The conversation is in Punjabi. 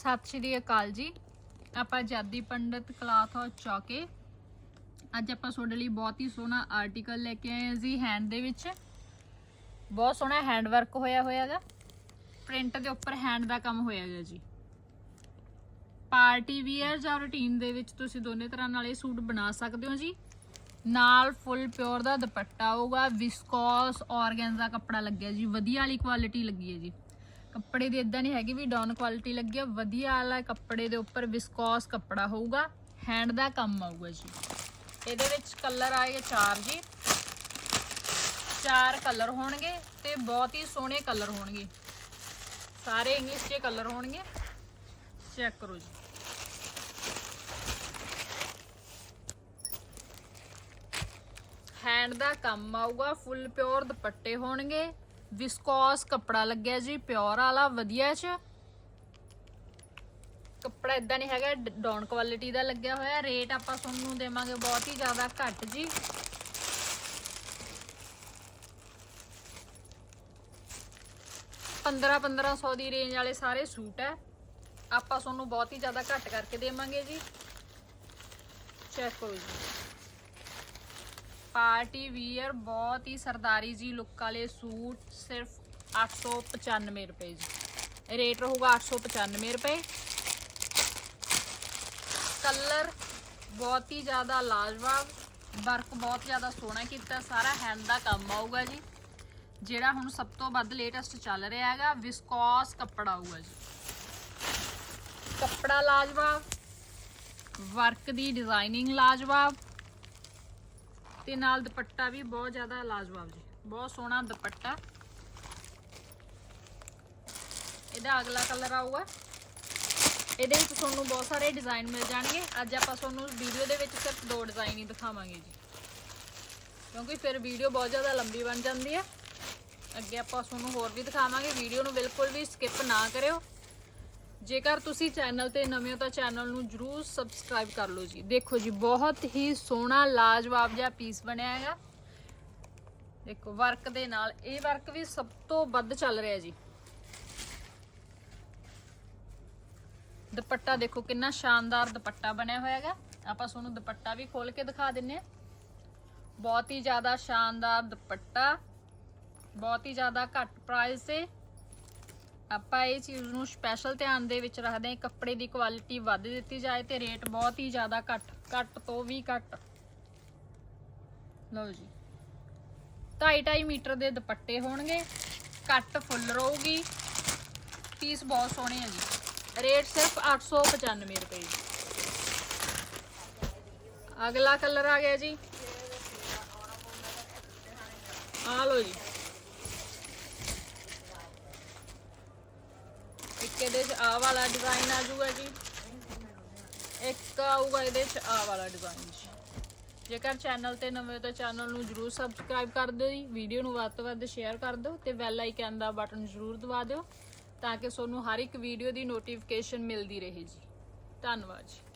ਸਤਿ ਸ਼੍ਰੀ ਅਕਾਲ ਜੀ। ਆਪਾਂ ਜਾਦੀ ਪੰਡਤ ਕਲਾਥ ਹਾਊਸ ਚੌਕੇ। ਅੱਜ ਆਪਾਂ ਤੁਹਾਡੇ ਲਈ ਬਹੁਤ ਹੀ ਸੋਹਣਾ ਆਰਟੀਕਲ ਲੈ ਕੇ ਆਏ ਹਾਂ ਜੀ ਹੈਂਡ ਦੇ ਵਿੱਚ। ਬਹੁਤ ਸੋਹਣਾ ਹੈਂਡ ਵਰਕ ਹੋਇਆ ਹੋਇਆਗਾ ਪ੍ਰਿੰਟ ਦੇ ਉੱਪਰ ਹੈਂਡ ਦਾ ਕੰਮ ਹੋਇਆਗਾ ਜੀ। ਪਾਰਟੀ ਵੀਅਰ ਜਾਂ ਰੂਟੀਨ ਦੇ ਵਿੱਚ ਤੁਸੀਂ ਦੋਨੇ ਤਰ੍ਹਾਂ ਨਾਲ ਇਹ ਸੂਟ ਬਣਾ ਸਕਦੇ ਹੋ ਜੀ। ਨਾਲ ਫੁੱਲ ਪਿਓਰ ਦਾ ਦੁਪੱਟਾ ਹੋਊਗਾ ਵਿਸਕੋਸ ਆਰਗੈਂਜ਼ਾ ਕੱਪੜਾ ਲੱਗਿਆ ਜੀ, ਵਧੀਆ ਵਾਲੀ ਕੁਆਲਿਟੀ ਲੱਗੀ ਹੈ ਜੀ। ਕੱਪੜੇ ਦੀ ਇਦਾਂ ਨਹੀਂ ਹੈਗੀ ਵੀ ਡਾਊਨ ਕੁਆਲਿਟੀ ਲੱਗੀ ਆ, ਵਧੀਆ ਵਾਲਾ ਕੱਪੜੇ ਦੇ ਉੱਪਰ ਵਿਸਕੋਸ ਕੱਪੜਾ ਹੋਊਗਾ ਹੈਂਡ ਦਾ ਕੰਮ ਆਊਗਾ ਜੀ। ਇਹਦੇ ਵਿੱਚ ਕਲਰ ਆਏਗੇ ਚਾਰ ਜੀ। ਚਾਰ ਕਲਰ ਹੋਣਗੇ ਤੇ ਬਹੁਤ ਹੀ ਸੋਹਣੇ ਕਲਰ ਹੋਣਗੇ। ਸਾਰੇ ਇੰਗਲਿਸ਼ ਦੇ ਕਲਰ ਹੋਣਗੇ। ਚੈੱਕ ਕਰੋ ਜੀ। ਹੈਂਡ ਦਾ ਕੰਮ ਆਊਗਾ ਫੁੱਲ ਪਿਓਰ ਦੁਪੱਟੇ ਹੋਣਗੇ। ਵਿਸਕੋਸ ਕੱਪੜਾ ਲੱਗਿਆ ਜੀ ਪਿਓਰ ਵਾਲਾ, ਵਧੀਆ ਚ। ਕੱਪੜਾ ਇਦਾਂ ਨਹੀਂ ਹੈਗਾ ਡਾਊਨ ਕੁਆਲਿਟੀ ਦਾ ਲੱਗਿਆ ਹੋਇਆ ਰੇਟ ਆਪਾਂ ਤੁਹਾਨੂੰ ਦੇਵਾਂਗੇ ਬਹੁਤ ਹੀ ਜ਼ਿਆਦਾ ਘੱਟ ਜੀ। ਪੰਦਰਾਂ 1500 ਦੀ ਰੇਂਜ ਵਾਲੇ ਸਾਰੇ ਸੂਟ ਹੈ। ਆਪਾਂ ਤੁਹਾਨੂੰ ਬਹੁਤ ਹੀ ਜ਼ਿਆਦਾ ਘੱਟ ਕਰਕੇ ਦੇਵਾਂਗੇ ਜੀ। ਚੈੱਕ ਕਰੋ ਜੀ। ਪਾਰਟੀ ਵੀਅਰ ਬਹੁਤ ਹੀ ਸਰਦਾਰੀ ਜੀ ਲੁੱਕ ਵਾਲੇ ਸੂਟ, ਸਿਰਫ 895 ਰੁਪਏ ਜੀ। ਰੇਟ ਰਹੂਗਾ 895 ਰੁਪਏ। ਕਲਰ ਬਹੁਤ ਹੀ ਜ਼ਿਆਦਾ ਲਾਜਵਾਬ, ਵਰਕ ਬਹੁਤ ਜ਼ਿਆਦਾ ਸੋਹਣਾ ਕੀਤਾ, ਸਾਰਾ ਹੈਂਡ ਦਾ ਕੰਮ ਆਊਗਾ ਜੀ। ਜਿਹੜਾ ਹੁਣ ਸਭ ਤੋਂ ਵੱਧ ਲੇਟੈਸਟ ਚੱਲ ਰਿਹਾ ਹੈਗਾ ਵਿਸਕੋਸ ਕੱਪੜਾ ਆਊਗਾ ਜੀ। ਕੱਪੜਾ ਲਾਜਵਾਬ, ਵਰਕ ਦੀ ਡਿਜ਼ਾਈਨਿੰਗ ਲਾਜਵਾਬ ਤੇ ਨਾਲ ਦੁਪੱਟਾ ਵੀ ਬਹੁਤ ਜ਼ਿਆਦਾ ਲਾਜਵਾਬ ਜੀ। ਬਹੁਤ ਸੋਹਣਾ ਦੁਪੱਟਾ। ਇਹਦਾ ਅਗਲਾ ਕਲਰ ਆਊਗਾ। ਇਹਦੇ ਵਿੱਚ ਤੁਹਾਨੂੰ ਬਹੁਤ ਸਾਰੇ ਡਿਜ਼ਾਈਨ ਮਿਲ ਜਾਣਗੇ। ਅੱਜ ਆਪਾਂ ਤੁਹਾਨੂੰ ਵੀਡੀਓ ਦੇ ਵਿੱਚ ਸਿਰਫ ਦੋ ਡਿਜ਼ਾਈਨ ਹੀ ਦਿਖਾਵਾਂਗੇ ਜੀ। ਕਿਉਂਕਿ ਫਿਰ ਵੀਡੀਓ ਬਹੁਤ ਜ਼ਿਆਦਾ ਲੰਬੀ ਬਣ ਜਾਂਦੀ ਹੈ। ਅੱਗੇ ਆਪਾਂ ਤੁਹਾਨੂੰ ਹੋਰ ਵੀ ਦਿਖਾਵਾਂਗੇ। ਵੀਡੀਓ ਨੂੰ ਬਿਲਕੁਲ ਵੀ ਸਕਿਪ ਨਾ ਕਰਿਓ। ਜੇਕਰ ਤੁਸੀਂ ਚੈਨਲ ਤੇ ਨਵੇਂ ਹੋ ਤਾਂ ਚੈਨਲ ਨੂੰ ਜਰੂਰ ਸਬਸਕ੍ਰਾਈਬ ਕਰ ਲਓ ਜੀ। ਦੇਖੋ ਜੀ, ਬਹੁਤ ਹੀ ਸੋਹਣਾ, ਲਾਜਵਾਬ ਜਿਹਾ ਪੀਸ ਬਣਿਆ ਹੈਗਾ। ਦੇਖੋ ਵਰਕ ਦੇ ਨਾਲ ਇਹ ਵਰਕ ਵੀ ਸਭ ਤੋਂ ਵੱਧ ਚੱਲ ਰਿਹਾ ਜੀ। ਦੁਪੱਟਾ ਦੇਖੋ ਕਿੰਨਾ ਸ਼ਾਨਦਾਰ ਦੁਪੱਟਾ ਬਣਿਆ ਹੋਇਆ ਹੈਗਾ। ਆਪਾਂ ਤੁਹਾਨੂੰ ਦੁਪੱਟਾ ਵੀ ਖੋਲ ਕੇ ਦਿਖਾ ਦਿੰਨੇ ਆ। ਬਹੁਤ ਹੀ ਜ਼ਿਆਦਾ ਸ਼ਾਨਦਾਰ ਦੁਪੱਟਾ। ਬਹੁਤ ਹੀ ਜ਼ਿਆਦਾ ਘੱਟ ਪ੍ਰਾਈਸ ਤੇ। ਆਪਾਂ ਇਹ ਚੀਜ਼ ਨੂੰ ਸਪੈਸ਼ਲ ਧਿਆਨ ਦੇ ਵਿੱਚ ਰੱਖਦੇ ਹਾਂ, ਕੱਪੜੇ ਦੀ ਕੁਆਲਿਟੀ ਵੱਧ ਦਿੱਤੀ ਜਾਏ ਤੇ ਰੇਟ ਬਹੁਤ ਹੀ ਜ਼ਿਆਦਾ ਘੱਟ ਘੱਟ ਤੋਂ ਵੀ ਘੱਟ। ਲਓ ਜੀ। 2.5 ਮੀਟਰ ਦੇ ਦੁਪੱਟੇ ਹੋਣਗੇ ਕੱਟ ਫੁੱਲ ਰਹੂਗੀ। ਪੀਸ ਬਹੁਤ ਸੋਹਣੇ ਆ ਜੀ। ਰੇਟ ਸਿਰਫ 895 ਰੁਪਏ ਜੀ। ਅਗਲਾ ਕਲਰ ਆ ਗਿਆ ਜੀ ਆ ਲਓ ਜੀ ਇੱਕ ਇਹਦੇ ਚ ਆ ਵਾਲਾ ਡਿਜ਼ਾਈਨ ਆ ਜਾਊਗਾ ਜੀ। ਇੱਕ ਆਊਗਾ ਇਹਦੇ ਚ ਆ ਵਾਲਾ ਡਿਜ਼ਾਈਨ ਜੀ। ਜੇਕਰ ਚੈਨਲ ਤੇ ਨਵੇਂ ਹੋ ਤਾਂ ਚੈਨਲ ਨੂੰ ਜਰੂਰ ਸਬਸਕ੍ਰਾਈਬ ਕਰ ਦਿਓ ਜੀ। ਵੀਡੀਓ ਨੂੰ ਵੱਧ ਤੋਂ ਵੱਧ ਸ਼ੇਅਰ ਕਰ ਦਿਓ ਤੇ ਬੈਲ ਆਈਕਨ ਦਾ ਬਟਨ ਜਰੂਰ ਦਬਾ ਦਿਓ ਤਾਂ ਕਿ ਤੁਹਾਨੂੰ ਹਰ ਇੱਕ ਵੀਡੀਓ ਦੀ ਨੋਟੀਫਿਕੇਸ਼ਨ ਮਿਲਦੀ ਰਹੇ ਜੀ। ਧੰਨਵਾਦ ਜੀ।